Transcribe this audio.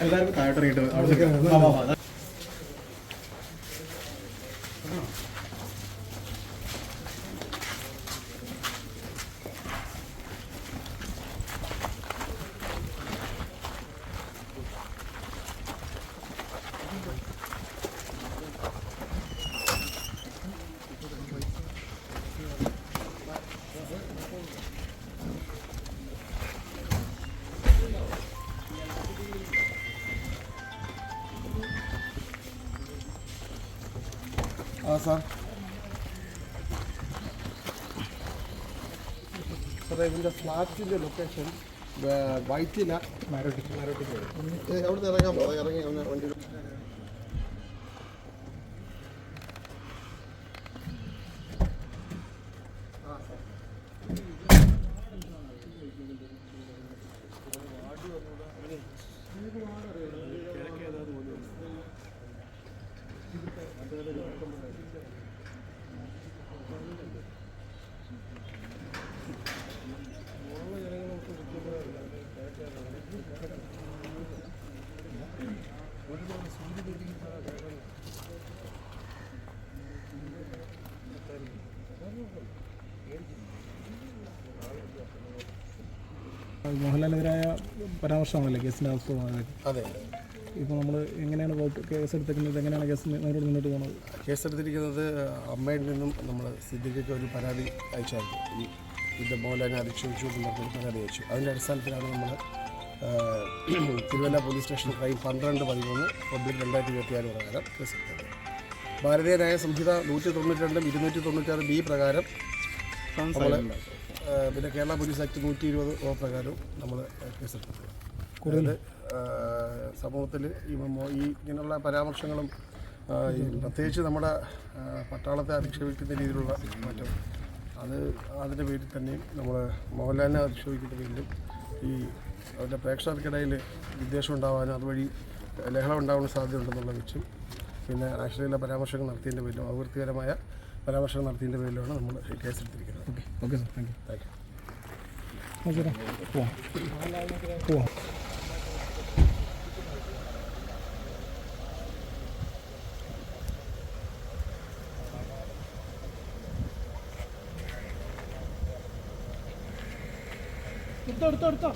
എല്ലാവർക്കും താഴോട്ട് ഇറങ്ങിയിട്ട് അവിടെ സാർ സാറേ ഇതിന്റെ ഫ്ലാറ്റിന്റെ ലൊക്കേഷൻ വൈറ്റില അവിടെ അവിടുന്ന് ഇറങ്ങാൻ പോകാം ഇറങ്ങി വണ്ടി മോഹൻലാലിനെതിരായ പരാമർശമാണല്ലേ കേസിന്റെ ആസ്പദമായത് അതെ. ഇപ്പോൾ നമ്മൾ എങ്ങനെയാണ് വോട്ട് കേസ് എടുത്തിരിക്കുന്നത് എങ്ങനെയാണ് കേസ് നേരിട്ട് മുന്നോട്ട് പോകുന്നത്? കേസെടുത്തിരിക്കുന്നത് അമ്മയിൽ നിന്നും നമ്മൾ സിദ്ദിഖയ്ക്ക് ഒരു പരാതി അയച്ചായിരുന്നു. ഈ ഇത് തന്നെ അധിക്ഷേപിച്ചു എന്നൊരു പരാതി അയച്ചു. അതിന്റെ അടിസ്ഥാനത്തിലാണ് നമ്മൾ തിരുവല്ല പോലീസ് സ്റ്റേഷൻ ക്രൈം പന്ത്രണ്ട് പതിമൂന്ന് പബ്ലിക് രണ്ടായിരത്തി ഇരുപത്തിയാറ് പ്രകാരം കേസെടുത്തത് ഭാരതീയ ന്യായ സംഹിത നൂറ്റി തൊണ്ണൂറ്റി രണ്ടും ഇരുന്നൂറ്റി തൊണ്ണൂറ്റാറ് ബി പ്രകാരം പിന്നെ കേരള പോലീസ് ആക്ട് നൂറ്റി ഇരുപത് പ്രകാരവും നമ്മൾ കേസെടുത്തിട്ടുണ്ട് കൂടുതൽ. സമൂഹത്തിൽ ഈ ഈ ഇങ്ങനെയുള്ള പരാമർശങ്ങളും പ്രത്യേകിച്ച് നമ്മുടെ പട്ടാളത്തെ അധിക്ഷേപിക്കുന്ന രീതിയിലുള്ള മാറ്റം അത് അതിന്റെ പേരിൽ തന്നെയും നമ്മൾ മോഹൻലാലിനെ അധിക്ഷേപിക്കുന്ന പേരിലും ഈ അവരുടെ പ്രേക്ഷകർക്കിടയിൽ വിദ്വേഷം ഉണ്ടാവാനും അതുവഴി ലഹളം ഉണ്ടാവാൻ സാധ്യതയുണ്ടെന്നുള്ള വെച്ചും പിന്നെ അശ്ലീല പരാമർശങ്ങൾ നടത്തിയതിന്റെ പേരിലും അപകീർത്തികരമായ പരാമർശങ്ങൾ നടത്തിയതിന്റെ പേരിലുമാണ് നമ്മൾ കേസ് കേസെടുത്തിരിക്കുന്നത്. Okay okay sir thank you. Thank you. U പോവാം. പോവാം. എടുത്തോ എടുത്തോ എടുത്തോ.